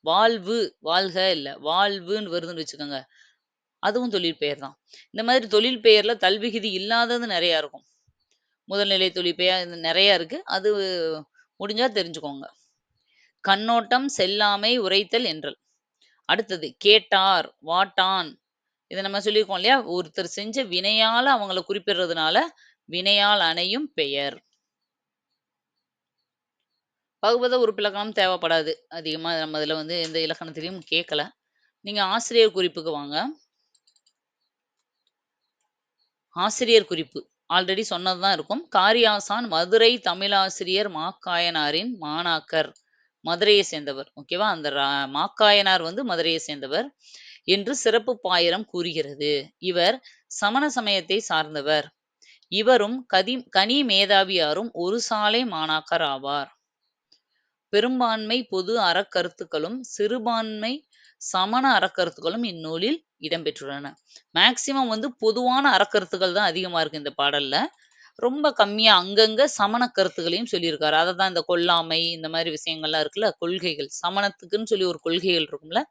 வாழ்வு, வாழ்க இல்ல. வாழ்வுன்னு வருதுன்னு வச்சுக்கோங்க. அதுவும் தொழில் பெயர் தான். இந்த மாதிரி தொழில் பெயர்ல தல்விகுதி இல்லாதது நிறைய இருக்கும். முதல்நிலை தொழில் பெயர் இது இருக்கு. அது முடிஞ்சா தெரிஞ்சுக்கோங்க. கண்ணோட்டம், செல்லாமை, உரைத்தல், என்றல். அடுத்தது கேட்டார், வாட்டான். இதை நம்ம சொல்லியிருக்கோம் இல்லையா? ஒருத்தர் செஞ்ச வினையால அவங்கள குறிப்பிடுறதுனால, வினையால் அணையும் பெயர். பகுபத உறுப்பிலக்கணம் தேவைப்படாது. அதிகமா நம்ம இதுல வந்து எந்த இலக்கணத்திலையும் கேட்கல. நீங்க ஆசிரியர் குறிப்புக்கு வாங்க. ஆசிரியர் குறிப்பு ஆல்ரெடி சொன்னது தான் இருக்கும் காரியாசான் மதுரை தமிழாசிரியர் மாக்காயனாரின் மாணாக்கர் மதுரையை சேர்ந்தவர் ஓகேவா அந்த மாக்காயனார் வந்து மதுரையை சேர்ந்தவர் என்று சிறப்பு பாயிரம் கூறுகிறது. இவர் சமண சமயத்தை சார்ந்தவர். இவரும் கதி கனி மேதாவியாரும் ஒரு சாலை மாணாக்கர் ஆவார். பெரும்பான்மை பொது அறக்கருத்துக்களும் சிறுபான்மை சமண அறக்கருத்துக்களும் இந்நூலில் இடம்பெற்றுள்ளன. மேக்சிமம் வந்து பொதுவான அறக்கருத்துக்கள் தான் அதிகமா இருக்கு இந்த பாடல்ல. ரொம்ப கம்மியா அங்கங்க சமண கருத்துகளையும் சொல்லியிருக்காரு. அதை தான் இந்த கொல்லாமை இந்த மாதிரி விஷயங்கள்லாம் இருக்குல்ல கொள்கைகள். சமணத்துக்குன்னு சொல்லி ஒரு கொள்கைகள் இருக்கும்ல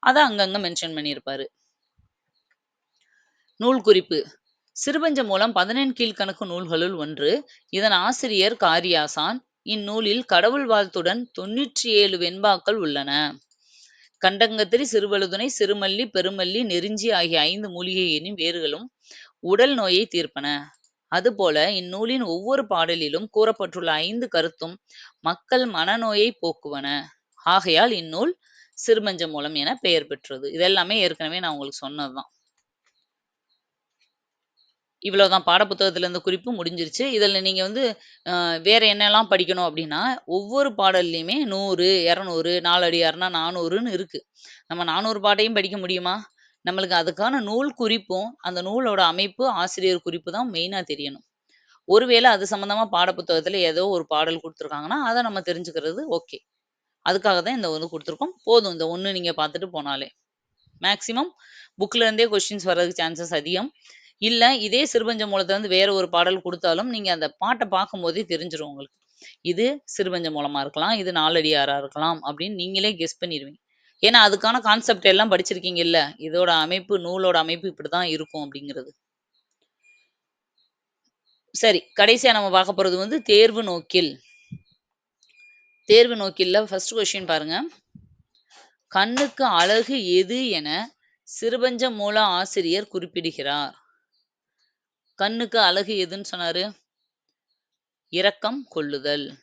அதை அங்கங்க மென்ஷன் பண்ணியிருப்பாரு. நூல் குறிப்பு. சிறுபஞ்ச மூலம் பதினெண் கீழ்கணக்கு நூல்களுள் ஒன்று. இதன் ஆசிரியர் காரியாசான். இந்நூலில் கடவுள் வாழ்த்துடன் தொன்னூற்றி ஏழு வெண்பாக்கள் உள்ளன. கண்டங்கத்திரி சிறுவழுதுனை சிறுமல்லி பெருமல்லி நெருஞ்சி ஆகிய ஐந்து மூலிகையினின் வேர்களும் உடல் நோயை தீர்ப்பன. அதுபோல இந்நூலின் ஒவ்வொரு பாடலிலும் கூறப்பட்டுள்ள ஐந்து கருத்தும் மக்கள் மனநோயை போக்குவன. ஆகையால் இந்நூல் சிறுமஞ்ச மூலம் என பெயர் பெற்றது. இதெல்லாமே ஏற்கனவே நான் உங்களுக்கு சொன்னதுதான். இவ்வளவுதான். பாடப்புத்தகத்துல இருந்த குறிப்பு முடிஞ்சிருச்சு. இதுல நீங்க வந்து வேற என்னெல்லாம் படிக்கணும் அப்படின்னா ஒவ்வொரு பாடல்லையுமே நூறு இரநூறு நாலடியார்னா நானூறுன்னு இருக்கு. நம்ம நானூறு பாட்டையும் படிக்க முடியுமா? நம்மளுக்கு அதுக்கான நூல் குறிப்பும் அந்த நூலோட அமைப்பு ஆசிரியர் குறிப்பு தான் மெயினா தெரியணும். ஒருவேளை அது சம்பந்தமா பாடப்புத்தகத்தில் ஏதோ ஒரு பாடல் கொடுத்துருக்காங்கன்னா அதை நம்ம தெரிஞ்சுக்கிறது ஓகே அதுக்காக தான் இந்த வந்து கொடுத்துருக்கோம். போதும் இந்த ஒண்ணு நீங்க பார்த்துட்டு போனாலே. மேக்சிமம் புக்ல இருந்தே வர்றதுக்கு சான்சஸ் அதிகம். இல்ல இதே சிறுபஞ்ச மூலத்தை வந்து வேற ஒரு பாடல் கொடுத்தாலும் நீங்க அந்த பாட்டை பார்க்கும்போதே தெரிஞ்சிரும் உங்களுக்கு. இது சிறுபஞ்ச மூலமா இருக்கலாம் இது நாலடியாரா இருக்கலாம் அப்படின்னு நீங்களே கெஸ் பண்ணிடுவீங்க ஏன்னா அதுக்கான கான்செப்ட் எல்லாம் படிச்சிருக்கீங்க இல்ல இதோட அமைப்பு நூலோட அமைப்பு இப்படிதான் இருக்கும் அப்படிங்கிறது. சரி கடைசியா நம்ம பார்க்க போறது வந்து தேர்வு நோக்கில். தேர்வு நோக்கில்ல ஃபர்ஸ்ட் கொஸ்டின் பாருங்க. கண்ணுக்கு அழகு எது என சிறுபஞ்ச மூல ஆசிரியர் குறிப்பிடுகிறார். கண்ணுக்கு அழகு எதுன்னு சொன்னாரு? இரக்கம் கொள்ளுதல்.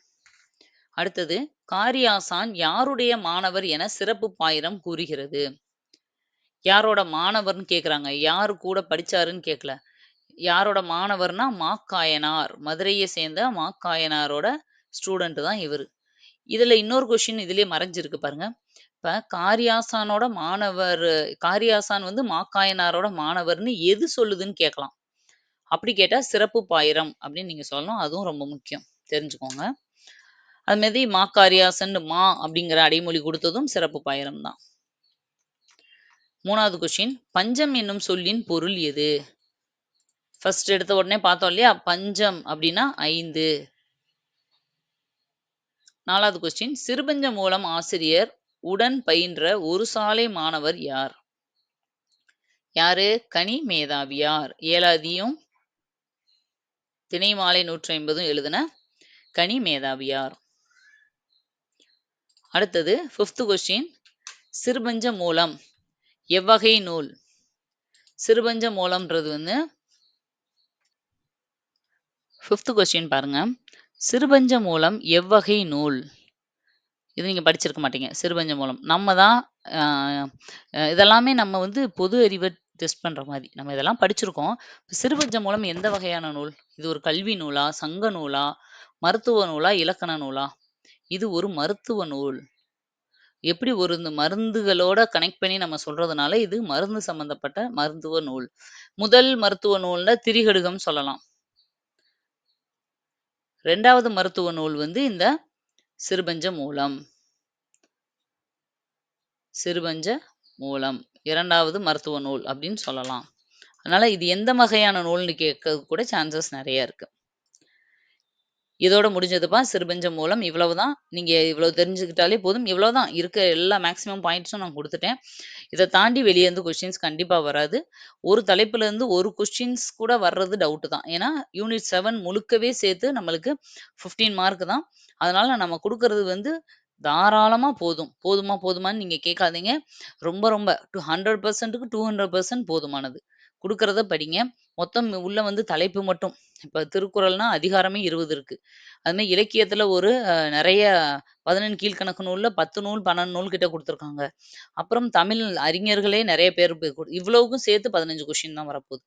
அடுத்தது காரியாசான் யாருடைய மாணவர் என சிறப்பு பாயிரம் கூறுகிறது. யாரோட மாணவர்னு கேக்குறாங்க? யாரு கூட படிச்சாருன்னு கேட்கல யாரோட மாணவர்னா மாக்காயனார். மதுரையை சேர்ந்த மாக்காயனாரோட ஸ்டூடெண்ட் தான் இவரு. இதுல இன்னொரு கொஷின் இதுலயே மறைஞ்சிருக்கு பாருங்க. இப்ப காரியாசானோட மாணவர் காரியாசான் வந்து மாக்காயனாரோட மாணவர்னு எது சொல்லுதுன்னு கேட்கலாம் அப்படி கேட்டா சிறப்பு பாயிரம் அப்படின்னு நீங்க சொல்லணும். அதுவும் ரொம்ப முக்கியம். தெரிஞ்சுக்கோங்க. அது மாதிரி மாக்காரியாசன் மா அப்படிங்கிற அடைமொழி கொடுத்ததும் சிறப்பு பாயிரம் தான். மூணாவது கொஸ்டின் பஞ்சம் என்னும் சொல்லின் பொருள் எது? ஃபர்ஸ்ட் எடுத்த உடனே பார்த்தோம் இல்லையா? பஞ்சம் அப்படின்னா ஐந்து. நாலாவது கொஸ்டின் சிறுபஞ்ச மூலம் ஆசிரியர் உடன் பயின்ற ஒரு சாலை மாணவர் யார்? யாரு? கனி மேதாவியார். ஏழாவதியும் திணை மாலை நூற்றி ஐம்பதும் எழுதின கனி மேதாவியார். அடுத்தது ஃபிஃப்த் கொஸ்டின் சிறுபஞ்ச மூலம். எவ்வகை நூல்? சிறுபஞ்ச மூலம்ன்றது வந்து ஃபிஃப்த் கொஸ்டின் பாருங்க. சிறுபஞ்ச மூலம் எவ்வகை நூல்? இது நீங்கள் படிச்சிருக்க மாட்டீங்க சிறுபஞ்ச மூலம். நம்ம தான் இதெல்லாமே நம்ம வந்து பொது அறிவை டெஸ்ட் பண்ணுற மாதிரி. நம்ம இதெல்லாம் படிச்சிருக்கோம். சிறுபஞ்ச மூலம் எந்த வகையான நூல்? இது ஒரு கல்வி நூலா சங்க நூலா மருத்துவ நூலா இலக்கண நூலா? இது ஒரு மருத்துவ நூல். எப்படி ஒரு இந்த மருந்துகளோட கனெக்ட் பண்ணி நம்ம சொல்றதுனால இது மருந்து சம்பந்தப்பட்ட மருத்துவ நூல். முதல் மருத்துவ நூல்ல திரிகடுகம் சொல்லலாம். ரெண்டாவது மருத்துவ நூல் வந்து இந்த சிறுபஞ்ச மூலம். சிறுபஞ்ச மூலம். இரண்டாவது மருத்துவ நூல் அப்படின்னு சொல்லலாம். அதனால இது எந்த வகையான நூல்னு கேட்கறது கூட சான்சஸ் நிறைய இருக்கு. இதோட முடிஞ்சதுப்பா சிறுபஞ்சம் மூலம் இவ்வளவுதான். நீங்க இவ்வளவு தெரிஞ்சுக்கிட்டாலே போதும். இவ்வளவுதான். இருக்க எல்லா மேக்ஸிமம் பாயிண்ட்ஸும் நான் கொடுத்துட்டேன். இதை தாண்டி வெளியே இருந்து கொஸ்டின்ஸ் கண்டிப்பா வராது. ஒரு தலைப்புல இருந்து ஒரு கொஸ்டின்ஸ் கூட வர்றது டவுட் தான். ஏன்னா யூனிட் செவன் முழுக்கவே சேர்த்து நம்மளுக்கு 15 மார்க் தான். அதனால நம்ம கொடுக்கறது வந்து தாராளமா போதும். போதுமா போதுமான்னு நீங்க கேட்காதீங்க. ரொம்ப ரொம்ப. டூ ஹண்ட்ரட் பர்சன்ட்டுக்கு டூ ஹண்ட்ரட் பர்சன்ட் போதுமானது. கொடுக்கறத படிங்க மொத்தம் உள்ள வந்து தலைப்பு மட்டும் இப்ப திருக்குறள்னா அதிகாரமே இருபது இருக்கு அது மாதிரி இலக்கியத்துல ஒரு அஹ், நிறைய பதினெண் கீழ்க்கணக்கு நூல்ல பத்து நூல் பன்னெண்டு நூல் கிட்ட கொடுத்துருக்காங்க அப்புறம் தமிழ் அறிஞர்களே நிறைய பேர் போய் கொடு- இவ்வளவுக்கும் சேர்த்து பதினஞ்சு கொஸ்டின் தான் வரப்போகுது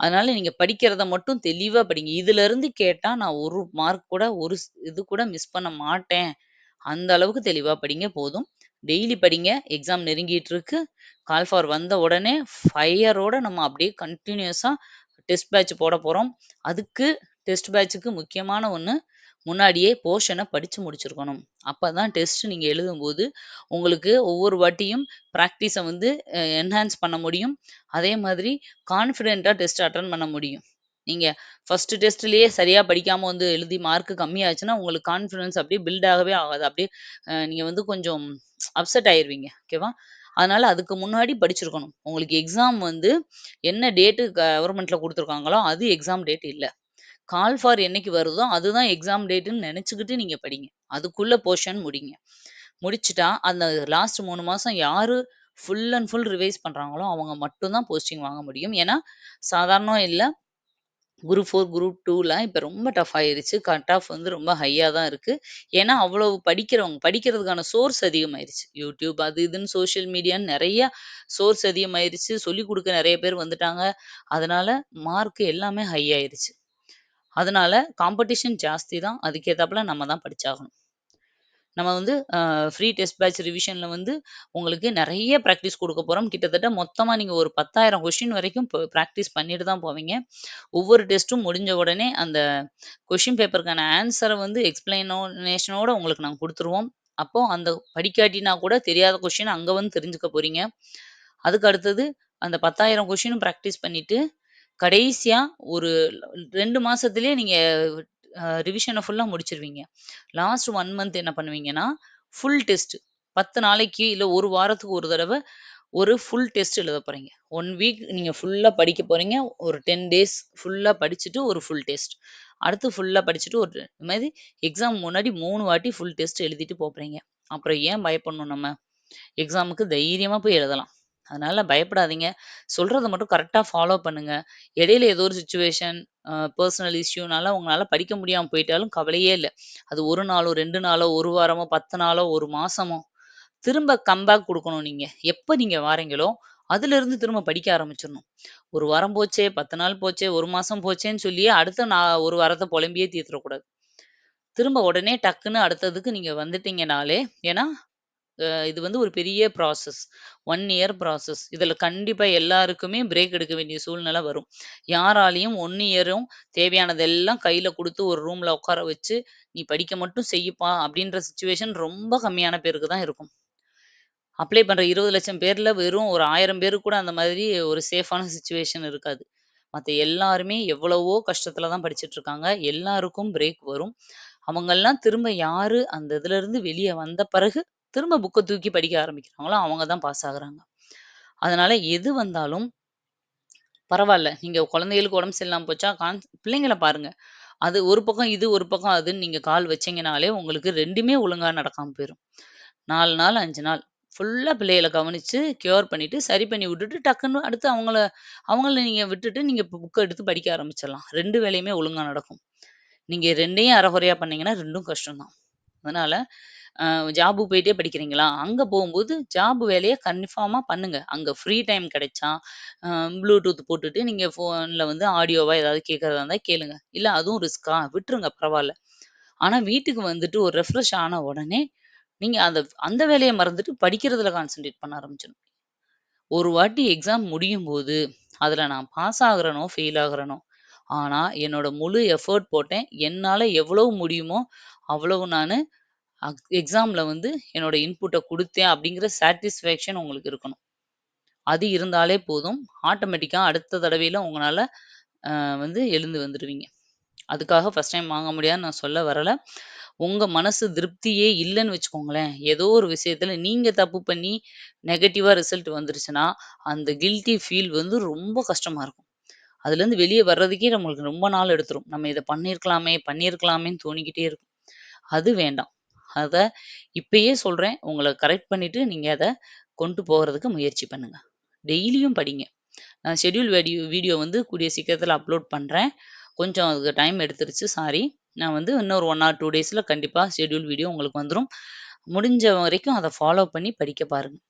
அதனால நீங்க படிக்கிறத மட்டும் தெளிவா படிங்க. இதுலருந்து கேட்டா நான் ஒரு மார்க் கூட ஒரு ஸ் இது கூட மிஸ் பண்ண மாட்டேன். அந்த அளவுக்கு தெளிவா படிங்க போதும். டெய்லி படிங்க. எக்ஸாம் நெருங்கிட்டு இருக்கு. கால் ஃபார் வந்த உடனே ஃபயரோட நம்ம அப்படியே கன்டினியூஸா டெஸ்ட் பேட்ச் போட போறோம். அதுக்கு டெஸ்ட் பேட்ச்சுக்கு முக்கியமான ஒன்று முன்னாடியே போர்ஷனை படித்து முடிச்சிருக்கணும். அப்போ தான் டெஸ்ட் நீங்கள் எழுதும்போது, உங்களுக்கு ஒவ்வொரு வாட்டியும் ப்ராக்டிஸை வந்து என்ஹான்ஸ் பண்ண முடியும். அதே மாதிரி கான்ஃபிடென்ட்டா டெஸ்ட் அட்டன் பண்ண முடியும். நீங்க ஃபர்ஸ்ட் டெஸ்ட்லயே சரியா படிக்காம வந்து எழுதி மார்க் கம்மியாச்சுன்னா, உங்களுக்கு கான்ஃபிடன்ஸ் அப்படியே பில்ட் ஆகவே ஆகாது. அப்படியே அ நீங்க வந்து கொஞ்சம் அப்செட் ஆயிருவீங்க. ஓகேவா? அதனால அதுக்கு முன்னாடி படிச்சிருக்கணும். உங்களுக்கு எக்ஸாம் வந்து என்ன டேட்டு கவர்மெண்ட்ல கொடுத்துருக்காங்களோ அது எக்ஸாம் டேட் இல்லை கால் ஃபார் என்னைக்கு வருதோ, அதுதான் எக்ஸாம் டேட்டுன்னு நினச்சிக்கிட்டு நீங்க படிங்க. அதுக்குள்ள போர்ஷன் முடிங்க. முடிச்சுட்டா, அந்த லாஸ்ட் மூணு மாசம் யாரு ஃபுல் அண்ட் ஃபுல் ரிவைஸ் பண்றாங்களோ, அவங்க மட்டும் தான் போஸ்டிங் வாங்க முடியும். ஏன்னா, சாதாரணம் இல்லை குரூப் ஃபோர் குரூப் டூலாம் இப்ப ரொம்ப டஃப் ஆயிருச்சு. கட் ஆஃப் வந்து ரொம்ப ஹையா தான் இருக்கு. ஏன்னா, அவ்வளவு படிக்கிறவங்க படிக்கிறதுக்கான சோர்ஸ் அதிகமாயிருச்சு. யூடியூப் அது இதுன்னு சோசியல் மீடியான்னு நெறைய சோர்ஸ் அதிகமாயிருச்சு. சொல்லிக் குடுக்க நெறைய பேர் வந்துட்டாங்க. அதனால மார்க் எல்லாமே ஹை ஆயிருச்சு. அதனால காம்படிஷன் ஜாஸ்தி தான். அதுக்கேற்றாப்புல நம்ம தான் படிச்சாகணும். நம்ம வந்து ஃப்ரீ டெஸ்ட் பேட்ச் ரிவிஷனில் வந்து உங்களுக்கு நிறைய ப்ராக்டிஸ் கொடுக்க போகிறோம் கிட்டத்தட்ட மொத்தமாக நீங்கள் ஒரு பத்தாயிரம் கொஷின் வரைக்கும் ப்ராக்டிஸ் பண்ணிட்டு தான் போவீங்க. ஒவ்வொரு டெஸ்ட்டும் முடிஞ்ச உடனே அந்த கொஸ்டின் பேப்பருக்கான ஆன்சரை வந்து எக்ஸ்பிளனேஷனோட உங்களுக்கு நாங்கள் கொடுத்துருவோம் அப்போ அந்த படிக்காட்டினா கூட தெரியாத கொஷின் அங்கே வந்து தெரிஞ்சுக்க போறீங்க. அதுக்கு அடுத்தது அந்த பத்தாயிரம் கொஷினும் ப்ராக்டிஸ் பண்ணிட்டு, கடைசியாக ஒரு ரெண்டு மாதத்துலேயே நீங்கள் ரிவிஷனை ஃபுல்லா முடிச்சிருவீங்க. லாஸ்ட் ஒன் மந்த் என்ன பண்ணுவீங்கன்னா, ஃபுல் டெஸ்ட் 10 நாளைக்கு இல்லை ஒரு வாரத்துக்கு ஒரு தடவை ஒரு ஃபுல் டெஸ்ட் எழுத போறீங்க. ஒன் வீக் நீங்க ஃபுல்லா படிக்க போறீங்க. ஒரு 10 டேஸ் ஃபுல்லா படிச்சுட்டு ஒரு ஃபுல் டெஸ்ட். அடுத்து ஃபுல்லா படிச்சுட்டு ஒரு இது மாதிரி எக்ஸாம் முன்னாடி மூணு வாட்டி ஃபுல் டெஸ்ட் எழுதிட்டு போகிறீங்க அப்புறம் ஏன் பயப்படணும் நம்ம? எக்ஸாமுக்கு தைரியமா போய் எழுதலாம். அதனால பயப்படாதீங்க. சொல்றத மட்டும் கரெக்ட்டா ஃபாலோ பண்ணுங்க. இடையில ஏதோ ஒரு சிச்சுவேஷன், அ இஷ்யூனால உங்களால படிக்க முடியாம போயிட்டாலும் கவலையே இல்ல. அது 1 நாளோ, 2 நாளோ, 1 வாரமோ, 10 நாளோ, 1 மாசமோ, திரும்ப கம்பேக் குடுக்கணும் நீங்க. எப்ப நீங்க வாரீங்களோ, அதிலிருந்து திரும்ப படிக்க ஆரம்பிச்சிரணும். 1 வாரம் போச்சே, 10 நாள் போச்சே, 1 மாசம் போச்சேன்னு சொல்லியே அடுத்த நா 1 வாரத்த புலம்பியே தீர்த்துறக்கூடாது. திரும்ப உடனே டக்குன்னு அடுத்ததுக்கு நீங்க வந்துட்டீங்கனாலே ஏன்னா, இது வந்து ஒரு பெரிய ப்ராசஸ். One year process. இதில் கண்டிப்பாக எல்லாருக்குமே பிரேக் எடுக்க வேண்டிய சூழ்நிலை வரும். யாராலையும் ஒன் இயரும் தேவையானதெல்லாம் கையில் கொடுத்து ஒரு ரூமில் உட்கார வச்சு, "நீ படிக்க மட்டும் செய்யுப்பா" அப்படின்ற சுச்சுவேஷன் ரொம்ப கம்மியான பேருக்கு தான் இருக்கும். அப்ளை பண்ற 20,00,000 பேர்ல வெறும் ஒரு ஆயிரம் பேருக்கு கூட அந்த மாதிரி ஒரு சேஃபான சுச்சுவேஷன் இருக்காது. மற்ற எல்லாருமே எவ்வளவோ கஷ்டத்துல தான் படிச்சுட்டு இருக்காங்க. எல்லாருக்கும் பிரேக் வரும். அவங்கெல்லாம் திரும்ப யாரு அந்த இதுல இருந்து வெளியே வந்த பிறகு, திரும்ப புக்க தூக்கி படிக்க ஆரம்பிக்கிறாங்களோ, அவங்க தான் பாஸ் ஆகுறாங்க. அதனால எது வந்தாலும் பரவாயில்ல நீங்க குழந்தைகளுக்கு உடம்பு சரியில்லாமல் போச்சா, கான் பிள்ளைங்கள பாருங்க. அது ஒரு பக்கம் இது, ஒரு பக்கம் அதுன்னு நீங்க கால் வச்சீங்கனாலே, உங்களுக்கு ரெண்டுமே ஒழுங்கா நடக்காம போயிரும். நாலு நாள், அஞ்சு நாள் ஃபுல்லா பிள்ளைகள கவனிச்சு, கியூர் பண்ணிட்டு, சரி பண்ணி விட்டுட்டு, டக்குன்னு அடுத்து அவங்கள அவங்கள நீங்க விட்டுட்டு, நீங்க இப்ப புக்க எடுத்து படிக்க ஆரம்பிச்சிடலாம் ரெண்டு வேலையுமே ஒழுங்கா நடக்கும். நீங்க ரெண்டையும் அரைகுறையா பண்ணீங்கன்னா, ரெண்டும் கஷ்டம் தான். அதனால அ ஜாபுக்கு போயிட்டே படிக்கிறீங்களா? அங்க போகும்போது ஜாப் வேலைய கன்ஃபார்மா பண்ணுங்க. அங்க ஃப்ரீ டைம் கிடைச்சா, அ ப்ளூடூத் போட்டுட்டு நீங்க ஃபோன்ல வந்து ஆடியோவா ஏதாவது கேட்கறதா இருந்தா கேளுங்க. இல்ல அதுவும் ரிஸ்க்கா? விட்டுருங்க பரவால்ல. ஆனா வீட்டுக்கு வந்துட்டு ஒரு ரெஃப்ரெஷ் ஆன உடனே, நீங்க அந்த அந்த வேலைய மறந்துட்டு படிக்கிறதுல கான்சன்ட்ரேட் பண்ண ஆரம்பிச்சிடணும். ஒரு வாட்டி எக்ஸாம் முடியும்போது, அதுல நான் பாஸ் ஆகுறேனோ, ஃபெயில் ஆகுறேனோ, ஆனா என்னோட முழு எஃபோர்ட் போட்டேன். என்னால எவ்வளவு முடியுமோ, அவ்வளவு நானு அக் எக்ஸாம்ல வந்து என்னோட இன்புட்டை கொடுத்தேன் அப்படிங்கிற சாட்டிஸ்ஃபேக்ஷன் உங்களுக்கு இருக்கணும். அது இருந்தாலே போதும். ஆட்டோமேட்டிக்கா அடுத்த தடவையில உங்கனால அ வந்து எழுந்து வந்துருவீங்க. அதுக்காக ஃபர்ஸ்ட் டைம் வாங்க முடியாதுன்னு நான் சொல்ல வரல. உங்க மனசு திருப்தியே இல்லன்னு வச்சுக்கோங்களேன், ஏதோ ஒரு விஷயத்துல நீங்க தப்பு பண்ணி நெகட்டிவா ரிசல்ட் வந்துருச்சுன்னா, அந்த கில்ட்டி ஃபீல் வந்து ரொம்ப கஷ்டமா இருக்கும். அதுலேருந்து வெளிய வர்றதுக்கே நம்மளுக்கு ரொம்ப நாள் எடுத்துரும். நம்ம இத பண்ணியிருக்கலாமே, பண்ணியிருக்கலாமேன்னு தோணிக்கிட்டே இருக்கும். அது வேண்டாம். அதை இப்பயே சொல்கிறேன் உங்களை கரெக்ட் பண்ணிவிட்டு நீங்கள் அதை கொண்டு போகிறதுக்கு முயற்சி பண்ணுங்கள் டெய்லியும் படிங்க. நான் ஷெட்யூல் வீடியோ வீடியோ வந்து கூடிய சீக்கிரத்தில் அப்லோட் பண்ணுறேன் கொஞ்சம் அதுக்கு டைம் எடுத்துருச்சு சாரி. நான் வந்து இன்னொரு ஒன் ஆர் டூ டேஸில் கண்டிப்பாக ஷெட்யூல் வீடியோ உங்களுக்கு வந்துடும் முடிஞ்ச வரைக்கும் அதை ஃபாலோ பண்ணி படிக்க பாருங்கள்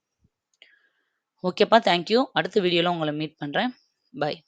ஓகேப்பா. Thank you. அடுத்த வீடியோவில் உங்களை மீட் பண்ணுறேன் பாய்.